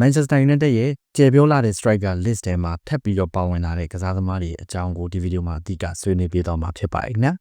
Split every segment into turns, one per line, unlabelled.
Manchester United ရဲ့ကျေပြောလာတဲ့ striker list ထဲမှာထပ်ပြီးတော့ပါဝင်လာတဲ့ကစားသမားတွေအကြောင်းကိုဒီဗီဒီယိုမှာအဓိကဆွေးနွေးပြတော့မှာဖြစ်ပါတယ်ခင်ဗျာ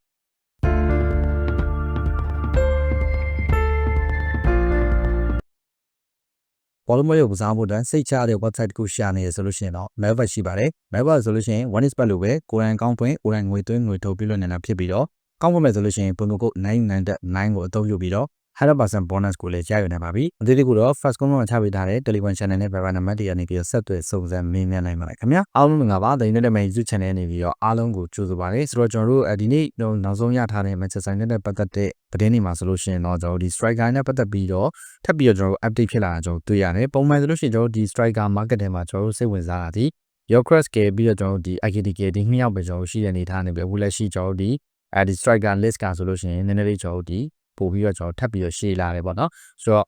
ဘောလုံးမရုပ်ကစားဖို့အတွက်စိတ်ချရတဲ့ website တစ်ခုရှာနေရဆိုလို့ရှိရင်တော့ Melva ရှိပါတယ်။ Melva ဆိုလို့ရှိရင် one is bet လို့ပဲကိုယ်တိုင်ကောင်းဖွင့်ကိုယ်တိုင်ငွေသွင်းငွေထုတ်ပြလို့နေတာဖြစ်ပြီးတော့ကောင်းဖွင့်မယ်ဆိုလို့ရှိရင်ပုံမကုတ်999ကိုအသုံးပြုပြီးတော့ 100% bonus ကိုလည်းရယူနိုင်ပါပြီ။အသေးသေးကတော့ first comment မှာချပေးထားတဲ့ Telegram channel နဲ့ Viber နံပါတ်တွေကနေပြီးတော့ဆက်သွယ်စုံစမ်းမေးမြန်းနိုင်ပါတယ်ခင်ဗျာ။အားလုံးမင်္ဂလာပါ။ The United Man YouTube channel နေပြီးတော့အားလုံးကိုကြိုဆိုပါရစေ။ဆိုတော့ကျွန်တော်တို့ဒီနေ့နောက်ဆုံးရထားတဲ့ Manchester United နဲ့ပတ်သက်တဲ့သတင်းတွေမှာဆိုလို့ရှိရင်တော့ကျွန်တော်တို့ဒီ striker နဲ့ပတ်သက်ပြီးတော့ထပ်ပြီးတော့ကျွန်တော်တို့ update ဖြစ်လာတာကျွန်တော်တွေ့ရတယ်။ပုံမှန်ဆိုလို့ရှိရင်ကျွန်တော်တို့ဒီ striker market ထဲမှာကျွန်တော်တို့စိတ်ဝင်စားတာဒီ Yokres ကပြီးတော့ကျွန်တော်တို့ဒီ IKTK ဒီနှစ်ယောက်ပဲကျွန်တော်တို့ရှိတဲ့အနေထားနေပြီးအခုလက်ရှိကျွန်တော်တို့ဒီအဲဒီ striker list ကဆိုလို့ရှိရင်နည်းနည်းလေးကျွန်တော်တို့ဒီ ပို့ပြီးတော့ကျွန်တော်ထပ်ပြီးတော့ရှေ့လာတယ်ပေါ့နော်ဆိုတော့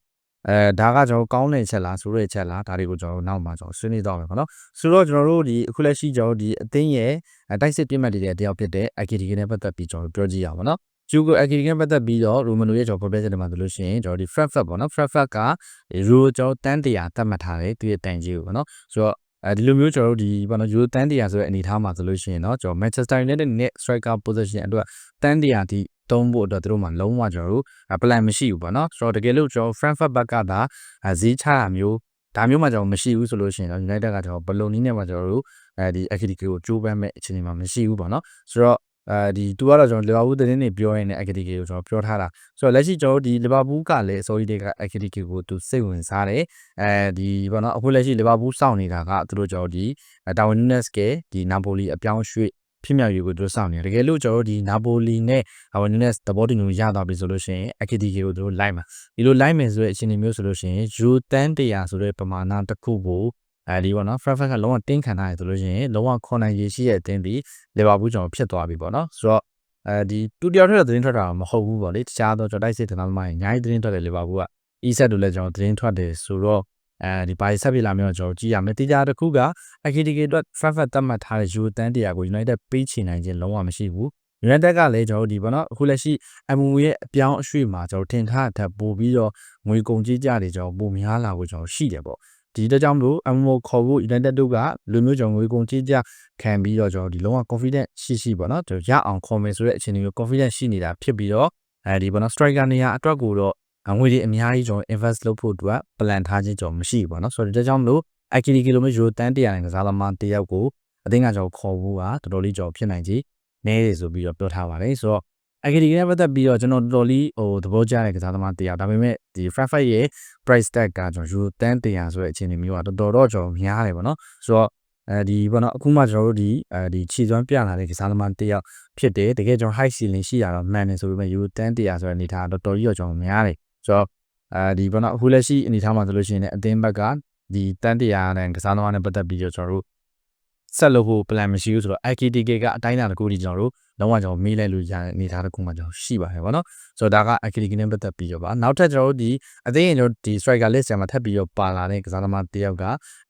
အဲဒါကကျွန်တော်ကောင်းတဲ့ချက်လားဆိုတဲ့ချက်လားဒါတွေကိုကျွန်တော်နောက်မှာကျွန်တော်ဆွေးနွေးတော့မယ်ပေါ့နော်ဆိုတော့ကျွန်တော်တို့ဒီအခုလက်ရှိကျွန်တော်ဒီအသင်းရဲ့တိုက်စစ်ပြစ်မှတ်တွေတယောက်ဖြစ်တဲ့ AKTK နဲ့ပတ်သက်ပြီးကျွန်တော်ပြောကြည့်ရအောင်ပေါ့နော်ကျူကို AKTK နဲ့ပတ်သက်ပြီးတော့ရိုမနိုရဲ့ကျွန်တော် progress တွေမှာဆိုလို့ရှိရင်ကျွန်တော်ဒီ Frankfurt ပေါ့နော် Frankfurt ကရိုကျွန်တော်တန်းတရာတတ်မှတ်ထားတယ်သူရဲ့တန်ကြီးကိုပေါ့နော်ဆိုတော့အဲဒီလိုမျိုးကျွန်တော်တို့ဒီဘာလို့ယူတန်းတရာဆိုတဲ့အနေအထားမှာဆိုလို့ရှိရင်เนาะကျွန်တော် Manchester United နဲ့ striker position အတွက်တန်းတရာဒီ သုံးဖို့အတွက်တို့မှလုံးဝကျွန်တော်တို့ plan မရှိဘူးပေါ့နော်ဆိုတော့တကယ်လို့ကျွန်တော် Frankfurt ဘက်ကဒါဈေးချတာမျိုးဒါမျိုးမှကျွန်တော်မရှိဘူးဆိုလို့ရှိရင်တော့ United ကကျွန်တော်ဘယ်လိုနည်းနဲ့မှကျွန်တော်တို့အဲဒီ activity ကိုကြိုးပမ်းမဲ့အခြေအနေမှာမရှိဘူးပေါ့နော်ဆိုတော့အဲဒီသူကတော့ကျွန်တော်လီဗာပူးသတင်းတွေပြောရင်းနဲ့ activity ကိုကျွန်တော်ပြောထားတာဆိုတော့လက်ရှိကျွန်တော်တို့ဒီလီဗာပူးကလည်းအစိုးရတွေက activity ကိုသူစိတ်ဝင်စားတယ်အဲဒီဘောနော်အခုလက်ရှိလီဗာပူးစောင့်နေတာကသူတို့ကျွန်တော်ဒီတာဝန်နူနက်စ်ကဒီနာပိုလီအပြောင်းရွှေ့ ဖြစ်မြောက်ရေးကိုသူတို့စောင့်နေတယ်တကယ်လို့ကျွန်တော်တို့ဒီနာပိုလီနဲ့ဟိုနည်းနည်းသဘောတူညီမှုရသွားပြီဆိုလို့ရှိရင် AKTK ကိုသူတို့လိုက်မှာဒီလိုလိုက်မယ်ဆိုတဲ့အခြေအနေမျိုးဆိုလို့ရှိရင်ယူတန်100ဆိုတဲ့ပမာဏတစ်ခုကိုအဲဒီပေါ့နော် Frankfurt ကလုံးဝတင်းခံထားရဆိုလို့ရှိရင်လုံးဝခွန်နိုင်ရရှိရဲ့အသင်းဒီလီဗာပူးကျွန်တော်ဖြစ်သွားပြီပေါ့နော်ဆိုတော့အဲဒီတူတယောက်ထွက်တဲ့သတင်းထွက်တာမဟုတ်ဘူးပေါ့လေတခြားသောကျွန်တော်တိုက်စစ်တင်သားသမားတွေအများကြီးသတင်းထွက်တယ်လီဗာပူးက e-set တို့လည်းကျွန်တော်သတင်းထွက်တယ်ဆိုတော့ အဲဒီဘာဆက်ပြလာမျိုးကျွန်တော်ကြည့်ရမယ်တေချာတစ်ခုက AKTK အတွက် Frankfurt တတ်မှတ်ထားတဲ့ယူတန်100ကို United ပေးချင်နိုင်ခြင်းလုံးဝမရှိဘူး United ကလည်းကျွန်တော်ဒီပေါ့နော်အခုလက်ရှိ MU ရဲ့အပြောင်းအရွှေ့မှာကျွန်တော်ထင်ထားတဲ့ပို့ပြီးတော့ငွေကုန်ကြေးကြတွေကျွန်တော်ပိုများလာကိုကျွန်တော်ရှိတယ်ပေါ့ဒီတကြောင်မလို့ MU ခေါ်ဖို့ United တို့ကလူမျိုးကျွန်တော်ငွေကုန်ကြေးကြခံပြီးတော့ကျွန်တော်ဒီလုံးဝ confident ရှိရှိပေါ့နော်ကျွန်တော်ရအောင်ခေါ်မယ်ဆိုတဲ့အခြေအနေမျိုး confident ရှိနေတာဖြစ်ပြီးတော့အဲဒီပေါ့နော် striker နေရာအတွက်ကိုတော့ ငွေတွေအများကြီးကျွန်တော် invest လုပ်ဖို့အတွက် plan ထားခြင်းကျွန်တော်မရှိဘူးပေါ့နော်ဆိုတော့ဒါကြောင့်မလို့ IKD ကီလိုမီတာယူတန်100နဲ့ကစားသမားတယောက်ကိုအသိငါကျွန်တော်ခေါ်ဖို့ကတော်တော်လေးကျွန်တော်ဖြစ်နိုင်ကြီးနဲတယ်ဆိုပြီးတော့ပြောထားပါတယ်ဆိုတော့ IKD နဲ့ပတ်သက်ပြီးတော့ကျွန်တော်တော်တော်လေးဟိုသဘောကျတဲ့ကစားသမားတယောက်ဒါပေမဲ့ဒီ Frankfurt ရဲ့ price tag ကကျွန်တော်ယူတန်100ဆိုတဲ့အခြေအနေမျိုးကတော်တော်တော့ကျွန်တော်များတယ်ပေါ့နော်ဆိုတော့အဲဒီဘောနော်အခုမှကျွန်တော်တို့ဒီအဲဒီခြေစွမ်းပြလာတဲ့ကစားသမားတယောက်ဖြစ်တယ်တကယ်ကျွန်တော် high ceiling ရှိရတော့မှန်တယ်ဆိုပေမဲ့ယူတန်100ဆိုတဲ့အနေထားတော်တော်ကြီးတော့ကျွန်တော်များတယ် ဆိုတော့အဲဒီဘောနော်အခုလက်ရှိအနေထားမှာဆိုလို့ရှိရင်အသင်းဘက်ကဒီတန်တရားနဲ့ကစားသမားနဲ့ပတ်သက်ပြီးတော့ကျွန်တော်တို့ဆက်လုပ်ဖို့ plan မရှိဘူးဆိုတော့ IKTK ကအတိုင်းအတာတစ်ခုဒီကျွန်တော်တို့လုံးဝကျွန်တော်မေးလိုက်လို့ရတဲ့အနေအထားတစ်ခုမှကျွန်တော်ရှိပါတယ်ဗောနော်ဆိုတော့ဒါက IKTK နဲ့ပတ်သက်ပြီးတော့ပါနောက်ထပ်ကျွန်တော်တို့ဒီအသိရင်ကျွန်တော်ဒီ striker list ထဲမှာထပ်ပြီးတော့ပါလာတဲ့ကစားသမားတစ်ယောက်က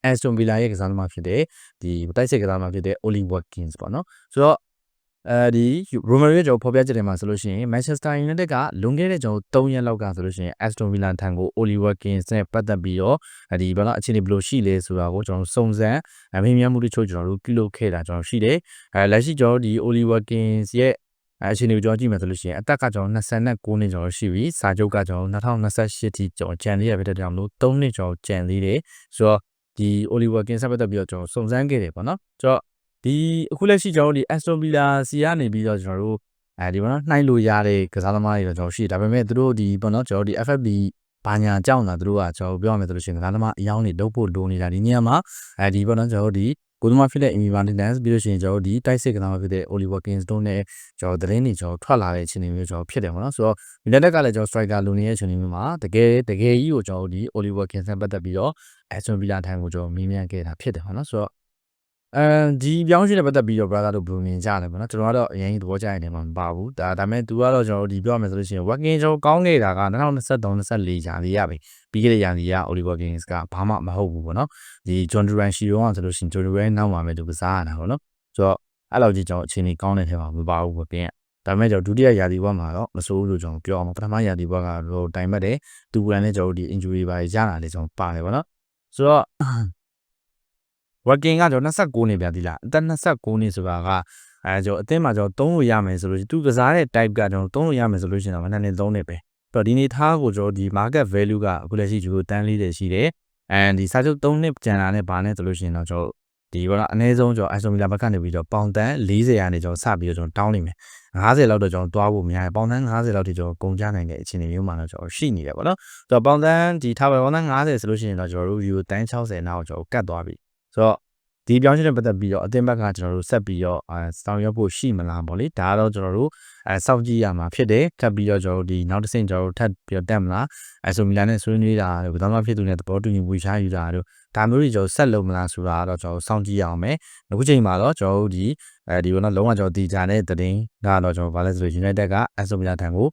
Aston Villa ရဲ့ကစားသမားဖြစ်တဲ့ဒီတိုက်စစ်ကစားသမားဖြစ်တဲ့ Oli Watkins ပေါ့နော်ဆိုတော့ အဲဒီ Romero ရဲ့ကျွန်တော်ဖော်ပြချက်တွေမှာဆိုလို့ရှိရင် Manchester United ကလွန်ခဲ့တဲ့ကျွန်တော်3ရက်လောက်ကဆိုလို့ရှိရင် Aston Villa ထံကို Oliver Watkins နဲ့ပတ်သက်ပြီးတော့ဒီဘာလို့အခြေအနေဘယ်လိုရှိလဲဆိုတာကိုကျွန်တော်စုံစမ်းအမေးမြန်းမှုတချို့ကျွန်တော်တို့ပြုလုပ်ခဲ့တာကျွန်တော်ရှိတယ်အဲလက်ရှိကျွန်တော်ဒီ Oliver Watkins ရဲ့အခြေအနေကိုကျွန်တော်ကြည့်မယ်ဆိုလို့ရှိရင်အသက်ကကျွန်တော်29နှစ်ကျွန်တော်ရှိပြီစာချုပ်ကကျွန်တော်2028ထိကျွန်တော်ကြံသေးရဖြစ်တဲ့ကြောင့်လို့3နှစ်ကျွန်တော်ကြံသေးတယ်ဆိုတော့ဒီ Oliver Watkins ဆက်ပတ်သက်ပြီးတော့ကျွန်တော်စုံစမ်းခဲ့တယ်ပေါ့နော်ကျွန်တော် ဒီအခုလက်ရှိကျွန်တော်တို့ဒီ Aston Villa စီကနေပြီးတော့ကျွန်တော်တို့အဲဒီပေါ့နော်နှိုင်းလို့ရတဲ့ကစားသမားတွေတော့ကျွန်တော်ရှိတယ်ဒါပေမဲ့သူတို့ဒီပေါ့နော်ကျွန်တော်တို့ဒီ FFB ဘာညာကြောင်းတာသူတို့ကကျွန်တော်ပြောရမယ်ဆိုလို့ရှိရင်ကစားသမားအယောင်းတွေလုပ်ဖို့လိုနေတာဒီနေရာမှာအဲဒီပေါ့နော်ကျွန်တော်တို့ဒီကိုသမားဖြစ်တဲ့ Amy Martinez ပြီးလို့ရှိရင်ကျွန်တော်တို့ဒီတိုက်စစ်ကစားသမားဖြစ်တဲ့ Oliver Kings တို့နဲ့ကျွန်တော်သတင်းတွေကျွန်တော်ထွက်လာတဲ့အခြေအနေမျိုးကျွန်တော်ဖြစ်တယ်ပေါ့နော်ဆိုတော့ United ကလည်းကျွန်တော် striker လိုနေတဲ့အခြေအနေမျိုးမှာတကယ်တကယ်ကြီးကိုကျွန်တော်တို့ဒီ Oliver Kings နဲ့ပတ်သက်ပြီးတော့ Aston Villa ထံကိုကျွန်တော်မေးမြန်းခဲ့တာဖြစ်တယ်ပေါ့နော်ဆိုတော့ အဲဒီပြောင်းရွှေ့နဲ့ပတ်သက်ပြီးတော့ brother တို့ဘယ်လိုမြင်ကြလဲပေါ့နော်ကျွန်တော်ကတော့အရင်သဘောကျတဲ့နေမှာမပါဘူးဒါဒါပေမဲ့ तू ကတော့ကျွန်တော်တို့ဒီပြောရမယ်ဆိုလို့ရှိရင် working ကျွန်တော်ကောင်းနေတာက2023 24ရာသီရပြီပြီးခဲ့တဲ့ရာသီက Oliver Kings ကဘာမှမဟုတ်ဘူးပေါ့နော်ဒီ John Duran ရှိတော့ဆိုလို့ရှိရင် John Duran နောက်မှာပဲသူကစားရတာပေါ့နော်ဆိုတော့အဲ့လိုကြီးကျွန်တော်အချိန်ကြီးကောင်းတဲ့ထဲမှာမပါဘူးပေါ့ပြင်ဒါပေမဲ့ကျွန်တော်ဒုတိယရာသီဘက်မှာတော့မဆိုးဘူးလို့ကျွန်တော်ပြောအောင်ပထမရာသီဘက်ကတော့တိုင်မှတ်တယ်သူကလည်းကျွန်တော်တို့ဒီ injury ပါရလာတယ်ကျွန်တော်ပါတယ်ပေါ့နော်ဆိုတော့ working ကကျွန်တော်29နှစ်ပြသီလားအသက်29နှစ်ဆိုတာကအဲကျွန်တော်အသင်းမှာကျွန်တော်သုံးလို့ရမယ်ဆိုလို့ရှိရင်သူကစားတဲ့ type ကကျွန်တော်သုံးလို့ရမယ်ဆိုလို့ရှိရင်တော့နှစ်နှစ်သုံးနှစ်ပဲအဲ့တော့ဒီနေ့ထားကိုကျွန်တော်ဒီ market value ကအခုလက်ရှိကျွန်တော်တန်းလေးတယ်ရှိတယ် and ဒီစာချုပ်3နှစ်ကျန်လာတဲ့ဘာနဲ့ဆိုလို့ရှိရင်တော့ကျွန်တော်ဒီဘောကအနည်းဆုံးကျွန်တော် isomila ဘက်ကနေပြီးတော့ပေါင်တန်း40ရာနေကျွန်တော်စပြီးတော့ကျွန်တော်တောင်းနိုင်မယ်50လောက်တော့ကျွန်တော်တွားဖို့မရဘူးပေါင်တန်း50လောက်ထိကျွန်တော်ကုန်ကြနိုင်တဲ့အခြေအနေမျိုးမှာတော့ကျွန်တော်ရှိနေတယ်ပေါ့နော်ဆိုတော့ပေါင်တန်းဒီထားပဲပေါင်တန်း50ဆိုလို့ရှိရင်တော့ကျွန်တော်တို့ view တန်း60နောက်ကျွန်တော်ကတ်သွားပြီ ဆိုတော့ဒီပြောင်းချင်းနဲ့ပတ်သက်ပြီးတော့အသင်းဘက်ကကျွန်တော်တို့ဆက်ပြီးတော့အဲဆောင်ရွက်ဖို့ရှိမလားပေါ့လေဒါကတော့ကျွန်တော်တို့အဲစောင့်ကြည့်ရမှာဖြစ်တယ်ထပ်ပြီးတော့ကျွန်တော်တို့ဒီနောက်တစ်ဆင့်ကျွန်တော်တို့ထပ်ပြီးတော့တက်မလားအဲဆိုမီလာနဲ့ဆွေးနွေးတာတို့ဘယ်တော့မှဖြစ်သူနဲ့သဘောတူညီဝေချယူတာတို့ဒါမျိုးတွေကျွန်တော်ဆက်လုပ်မလားဆိုတာတော့ကျွန်တော်စောင့်ကြည့်ရအောင်မယ်အခုချိန်မှာတော့ကျွန်တော်တို့ဒီအဲဒီဘောနော်လုံးဝကျွန်တော်တီချာတဲ့တင်းဒါတော့ကျွန်တော်ဗာလဲဆို United ကအဆိုမီလာထံကို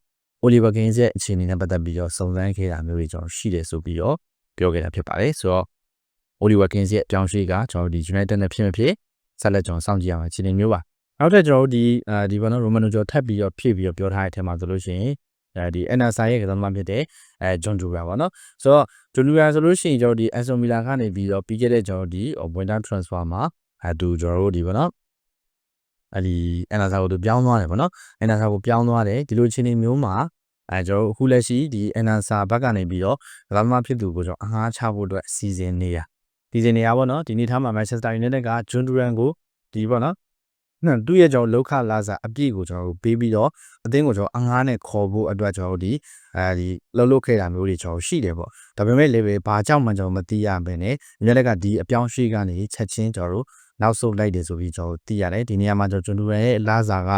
Oliver Kane ရဲ့အခြေအနေနဲ့ပတ်သက်ပြီးတော့စုံစမ်းခဲ့တာမျိုးတွေကျွန်တော်ရှိတယ်ဆိုပြီးတော့ပြောခဲ့တာဖြစ်ပါတယ်ဆိုတော့ Oliver Kane ရဲ့အပြောင်းအရွှေ့ကကျွန်တော်တို့ဒီ United နဲ့ဖြစ်မဖြစ်ဆက်လက်ကျွန်တော်စောင့်ကြည့်ရမှာအခြေအနေမျိုးပါနောက်ထပ်ကျွန်တော်တို့ဒီအဲဒီဘောနော် Romano ကျော်ထပ်ပြီးတော့ဖြည့်ပြီးတော့ပြောထားတဲ့အထက်မှာဆိုလို့ရှိရင်အဲဒီ NSI ရဲ့ကစားသမားဖြစ်တဲ့အဲ John Duran ပေါ့နော်ဆိုတော့ John Duran ဆိုလို့ရှိရင်ကျွန်တော်ဒီ Aston Villa ကနေပြီးတော့ပြီးခဲ့တဲ့ကျွန်တော်ဒီ winter transfer မှာအဲသူကျွန်တော်တို့ဒီပေါ့နော်အဲဒီ NSI ကိုသူပြောင်းသွားတယ်ပေါ့နော် NSI ကိုပြောင်းသွားတယ်ဒီလိုအခြေအနေမျိုးမှာအဲကျွန်တော်အခုလက်ရှိဒီ NSI ဘက်ကနေပြီးတော့ကစားသမားဖြစ်သူကိုကျွန်တော်အငှားချဖို့အတွက်စီစဉ်နေတာ ဒီစဉ်နေရပါတော့ဒီနေ့ထားမှာ Manchester United က John Duran ကိုဒီပေါ့နော်နော်သူ့ရဲ့ကျွန်တော်လောက်ခလာစာအပြည့်ကိုကျွန်တော်တို့ပေးပြီးတော့အသင်းကိုကျွန်တော်အငှားနဲ့ခေါ်ဖို့အတွက်ကျွန်တော်တို့ဒီအဲဒီလှုပ်လှုပ်ခဲ့တာမျိုးတွေကျွန်တော်ရှိတယ်ပေါ့ဒါပေမဲ့လည်းပဲဘာကြောင့်မှကျွန်တော်မသိရဘဲနဲ့မြက်လက်ကဒီအပြောင်းရွှေ့ကနေချက်ချင်းကျွန်တော်တို့နောက်ဆုတ်လိုက်တယ်ဆိုပြီးကျွန်တော်သိရတယ်ဒီနေရာမှာကျွန်တော်တို့ရဲ့လာစာက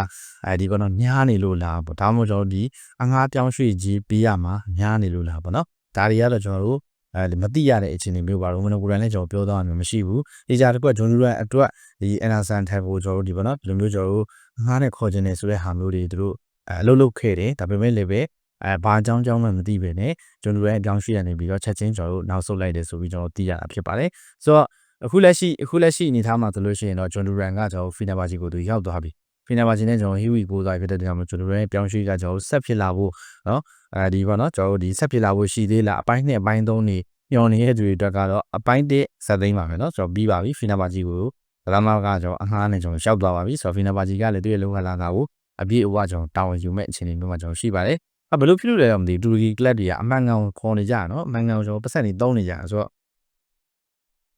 အဲဒီကတော့ညားနေလို့လားပေါ့ဒါမှမဟုတ်ကျွန်တော်ဒီအငှားပြောင်းရွှေ့ကြီးပေးရမှာညားနေလို့လားပေါ့နော်ဒါတွေကတော့ကျွန်တော်တို့ အဲမသိရတဲ့အခြေအနေမျိုးပါတော့မနကိုရန်လည်းကျွန်တော်ပြောသွားမှာမရှိဘူးဒီကြတစ်ခွက်ဂျွန်လူရန်အတွက်ဒီအနာဆန်ထိုင်ဖို့ကျွန်တော်တို့ဒီပေါ့နော်ဒီလိုမျိုးကျွန်တော်တို့ငားနဲ့ခေါ်ခြင်းနေဆိုတဲ့ဟာမျိုးတွေသူတို့အဲအလုပ်လုပ်ခဲ့တယ်ဒါပေမဲ့လည်းပဲအဲဘာအကြောင်းကြောင်းမှမသိပဲねဂျွန်လူရန်အကြောင်းရှိရနေပြီးတော့ချက်ချင်းကျွန်တော်တို့နောက်ဆုတ်လိုက်တယ်ဆိုပြီးကျွန်တော်သိရတာဖြစ်ပါတယ်ဆိုတော့အခုလက်ရှိအခုလက်ရှိအနေထားမှာဆိုလို့ရှိရင်တော့ဂျွန်လူရန်ကကျွန်တော်ဖီနာဘာဂျီကိုသူရောက်သွားပြီ Fenerbahce နဲ့ကျွန်တော် Hewi ကိုစားဖြစ်တဲ့တရားမျိုးကျွန်တော်တို့ရဲ့ပြောင်းရွှေ့ကကျွန်တော်ဆက်ဖြစ်လာဖို့နော်အဲဒီပေါ့နော်ကျွန်တော်တို့ဒီဆက်ဖြစ်လာဖို့ရှိသေးလားအပိုင်းနဲ့အပိုင်းသုံးနေညော်နေတဲ့သူတွေအတွက်ကတော့အပိုင်းတစ်ဇက်သိမ်းပါမယ်နော်ကျွန်တော်ပြီးပါပြီ Fenerbahce ကိုဗလာမောက်ကကျွန်တော်အငှားနဲ့ကျွန်တော်ရှောက်သွားပါပြီဆိုတော့ Fenerbahce ကလည်းသူ့ရဲ့လုံခလာတာကိုအပြည့်အဝကျွန်တော်တာဝန်ယူမဲ့အခြေအနေမျိုးမှာကျွန်တော်ရှိပါတယ်အဘယ်လိုဖြစ်လို့လဲတော့မသိတူရကီကလပ်တွေကအမှန်ကန်ခေါ်နေကြတာနော်အမှန်ကန်ကိုကျွန်တော်ပတ်စံနေတုံးနေကြတာဆိုတော့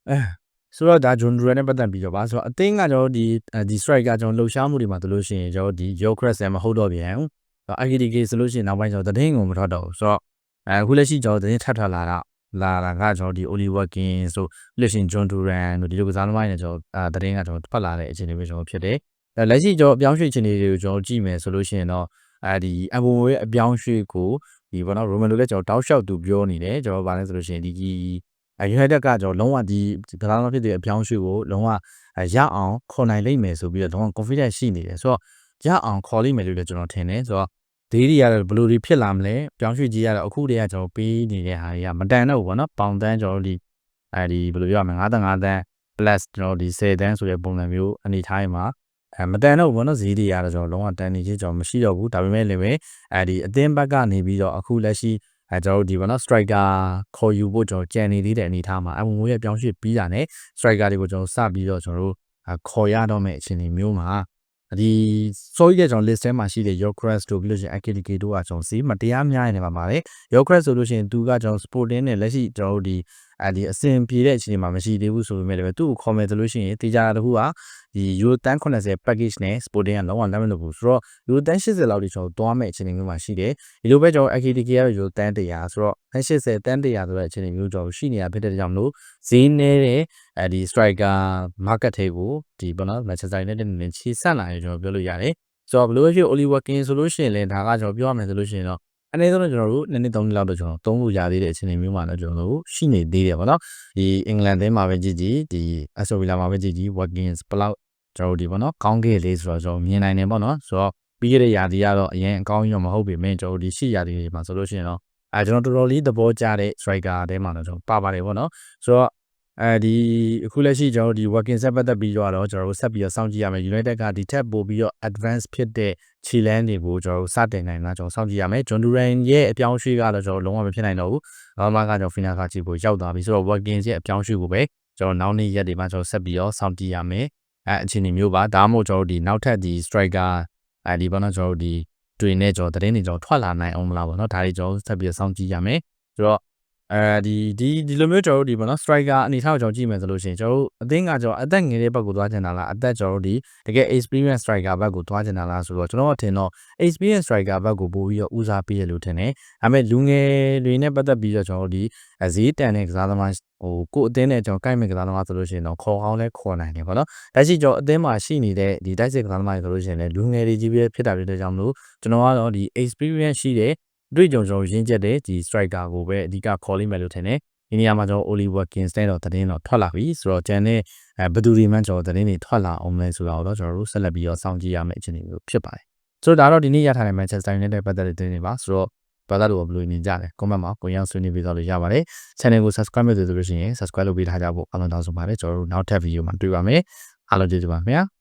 အဲ ဆိုတော့ဒါဂျွန်ဒရန်နဲ့ပတ်သက်ပြီးတော့ပါဆိုတော့အသင်းကကျွန်တော်ဒီဒီ strike ကကျွန်တော်လှုပ်ရှားမှုတွေမှာတို့လို့ရှိရင်ကျွန်တော်ဒီ Yokres မဟုတ်တော့ပြန်ဘူးဆိုတော့ IKDK ဆိုလို့ရှိရင်နောက်ပိုင်းကျွန်တော်သတင်းကိုမထွက်တော့ဘူးဆိုတော့အခုလက်ရှိကျွန်တော်သတင်းထပ်ထပ်လာတာလာတာကကျွန်တော်ဒီ Oliver King ဆိုလက်ရှင် John Duran တို့ဒီလိုကစားသမားတွေနဲ့ကျွန်တော်အဲသတင်းကကျွန်တော်ဖတ်လာတဲ့အခြေအနေမျိုးကျွန်တော်ဖြစ်တယ်လက်ရှိကျွန်တော်အပြောင်းရွှေ့ခြင်းတွေကိုကျွန်တော်ကြည့်မယ်ဆိုလို့ရှိရင်တော့အဲဒီအဘိုရဲ့အပြောင်းရွှေ့ကိုဒီဘောနော်ရိုမန်လိုလည်းကျွန်တော်တောက်လျှောက်သူပြောနေတယ်ကျွန်တော်ဗာလဲဆိုလို့ရှိရင်ဒီ ကြီးအဲ United ကကျွန်တော်လုံးဝဒီကစားသမားဖြစ်တဲ့အပြောင်းရွှေ့ကိုလုံးဝရအောင်ခေါ်နိုင်လိမ့်မယ်ဆိုပြီးတော့လုံးဝ confidence ရှိနေတယ်ဆိုတော့ရအောင်ခေါ်လိမ့်မယ်လို့လည်းကျွန်တော်ထင်တယ်ဆိုတော့ဒေးတွေကတော့ဘယ်လိုတွေဖြစ်လာမလဲပြောင်းရွှေ့ကြီးကတော့အခုတည်းကကျွန်တော်ပေးနေတဲ့ဟာတွေကမတန်တော့ဘူးပေါ့နော်ပေါင်တန်းကျွန်တော်ဒီအဲဒီဘယ်လိုပြောရမလဲ55တန်း plus ကျွန်တော်ဒီ10တန်းဆိုတဲ့ပုံစံမျိုးအနေထားမှာအဲမတန်တော့ဘူးပေါ့နော်ဈေးတွေကတော့ကျွန်တော်လုံးဝတန်နေချင်းကျွန်တော်မရှိတော့ဘူးဒါပေမဲ့လည်းပဲအဲဒီအသင်းဘက်ကနေပြီးတော့အခုလက်ရှိ အဲကျွန်တော်တို့ဒီပေါ့နော် striker ခေါ်ယူဖို့ကျွန်တော်ကြံနေသေးတဲ့အနေအထားမှာအမငွေရဲ့ပြောင်းရွှေ့ပြီးတာနဲ့ striker တွေကိုကျွန်တော်စပြီးတော့ကျွန်တော်တို့ခေါ်ရတော့မယ့်အခြေအနေမျိုးမှာဒီ sorry ရဲ့ကျွန်တော် list ထဲမှာရှိတဲ့ Yokres တို့ပြီးလို့ရှိရင် AKDK တို့ကကျွန်တော်စီးမတရားများနေမှာပါတယ် Yokres ဆိုလို့ရှိရင်သူကကျွန်တော် Sporting နဲ့လက်ရှိကျွန်တော်တို့ဒီအဲဒီအဆင်ပြေတဲ့အခြေအနေမှာမရှိသေးဘူးဆိုပေမဲ့လည်းသူ့ကိုခေါ်မယ်ဆိုလို့ရှိရင်တေချာတခုကဒီ Euro တန်း80 package နဲ့ Sporting ကလုံးဝလက်မလို့ဘူးဆိုတော့ Euro တန်း80လောက်ထိကျွန်တော်သွားမဲ့အခြေအနေမျိုးမှာရှိတယ်ဒီလိုပဲကျွန်တော် AKDK ရဲ့ Euro တန်း100ဆိုတော့80တန်း100ဆိုတဲ့အခြေအနေမျိုးကျွန်တော်ရှိနေတာဖြစ်တဲ့ကြောင့်မလို့ဈေးနေတဲ့အဲဒီ striker market တွေကိုဒီပေါ့နော် Manchester United နဲ့ခြေဆက်လာရင်ကျွန်တော်ပြောလို့ရတယ်ဆိုတော့ဘလို့ဖြစ် Oliver King ဆိုလို့ရှိရင်လည်းဒါကကျွန်တော်ပြောရမယ်ဆိုလို့ရှိရင်တော့ အနည်းဆုံးတော့ကျွန်တော်တို့နှစ်နှစ်သုံးနှစ်လောက်တော့ကျွန်တော်သုံးလို့ရသေးတဲ့အခြေအနေမျိုးမှာတော့ကျွန်တော်တို့ရှိနေသေးတယ်ပေါ့နော်ဒီအင်္ဂလန်သင်းမှာပဲကြည့်ကြည့်ဒီအက်စတိုဗီလာမှာပဲကြည့်ကြည့် Watkins ဘလောက်ကျွန်တော်တို့ဒီပေါ့နော်ကောင်းခဲ့လေးဆိုတော့ကျွန်တော်မြင်နိုင်တယ်ပေါ့နော်ဆိုတော့ပြီးခဲ့တဲ့ရာသီကတော့အရင်အကောင်းကြီးတော့မဟုတ်ပေမဲ့ကျွန်တော်တို့ဒီရှေ့ရာသီတွေမှာဆိုလို့ရှိရင်တော့အဲကျွန်တော်တော်တော်လေးသဘောကျတဲ့ striker တဲမှာတော့ကျွန်တော်ပါပါတယ်ပေါ့နော်ဆိုတော့ အဲဒီအခုလက်ရှိကျွန်တော်တို့ဒီ working set ပတ်သက်ပြီးတော့ကျွန်တော်တို့ဆက်ပြီးတော့စောင့်ကြည့်ရမယ် United ကဒီထက်ပိုပြီးတော့ advance ဖြစ်တဲ့ခြေလမ်းတွေကိုကျွန်တော်တို့စတင်နိုင်တာကျွန်တော်စောင့်ကြည့်ရမယ် John Duran ရဲ့အပြောင်းအရွှေ့ကတော့ကျွန်တော်လုံးဝမဖြစ်နိုင်တော့ဘူး။ဘာမှကကျွန်တော် final ကကြည့်ဖို့ရောက်သွားပြီဆိုတော့ working ရဲ့အပြောင်းအရွှေ့ကိုပဲကျွန်တော်နောက်နေ့ရက်တွေမှာကျွန်တော်ဆက်ပြီးတော့စောင့်ကြည့်ရမယ်။အဲအခြေအနေမျိုးပါဒါမှမဟုတ်ကျွန်တော်တို့ဒီနောက်ထပ်ဒီ striker အဲဒီဘောနော်ကျွန်တော်တို့ဒီတွင်နဲ့ကျွန်တော်သတင်းတွေကျွန်တော်ထွက်လာနိုင်အောင်မလားပေါ့နော်ဒါတွေကျွန်တော်ဆက်ပြီးတော့စောင့်ကြည့်ရမယ်။ဆိုတော့ အဲဒီဒီဒီလိုမျိုးကျွန်တော်တို့ဒီပေါ့နော် striker အနေထားကိုကျွန်တော်ကြည့်မယ်ဆိုလို့ရှိရင်ကျွန်တော်တို့အသင်းကကျွန်တော်အသက်ငယ်တဲ့ဘက်ကိုသွားချင်တာလားအသက်ကျွန်တော်တို့ဒီတကယ် experience striker ဘက်ကိုသွားချင်တာလားဆိုတော့ကျွန်တော်ကထင်တော့ experience striker ဘက်ကိုပို့ပြီးတော့ဦးစားပေးရလို့ထင်တယ်ဒါပေမဲ့လူငယ်တွေနဲ့ပတ်သက်ပြီးတော့ကျွန်တော်တို့ဒီဈေးတန်တဲ့ကစားသမားဟိုကိုအသင်းနဲ့ကျွန်တော်ကိုက်မဲ့ကစားသမားဆိုလို့ရှိရင်တော့ခေါ်ကောင်းလဲခေါ်နိုင်တယ်ပေါ့နော်လက်ရှိကျွန်တော်အသင်းမှာရှိနေတဲ့ဒီတိုက်စစ်ကစားသမားတွေဆိုလို့ရှိရင်လည်းလူငယ်တွေကြီးပဲဖြစ်တာဖြစ်တဲ့ကြောင့်မလို့ကျွန်တော်ကတော့ဒီ experience ရှိတဲ့ တွေ့ကြုံကျွန်တော်ရင်းချက်တဲ့ဒီ striker ကိုပဲအဓိကခေါ်လိမ့်မယ်လို့ထင်တယ်ဒီနေရာမှာကျွန်တော် Oliver Kings နဲ့တော့သတင်းတော့ထွက်လာပြီဆိုတော့ကျန်တဲ့အဲဘယ်သူတွေမှကျွန်တော်သတင်းတွေထွက်လာအောင်လဲဆိုတာတော့ကျွန်တော်တို့ဆက်လက်ပြီးတော့စောင့်ကြည့်ရမယ့်အခြေအနေမျိုးဖြစ်ပါတယ်ဆိုတော့ဒါတော့ဒီနေ့ရထားတဲ့ Manchester United ပတ်သက်တဲ့သတင်းတွေပါဆိုတော့ဘာသာလို့ဘယ်လိုနေကြလဲ comment မှာကိုရအောင်ဆွေးနွေးပေးတော့လို့ရပါတယ် channel ကို subscribe လုပ်လို့ဆိုလို့ရှိရင် subscribe လုပ်ပေးထားကြဖို့အားလုံးတောင်းဆိုပါတယ်ကျွန်တော်တို့နောက်ထပ် video မှာတွေ့ပါမယ်အားလုံးကျေးဇူးပါခင်ဗျာ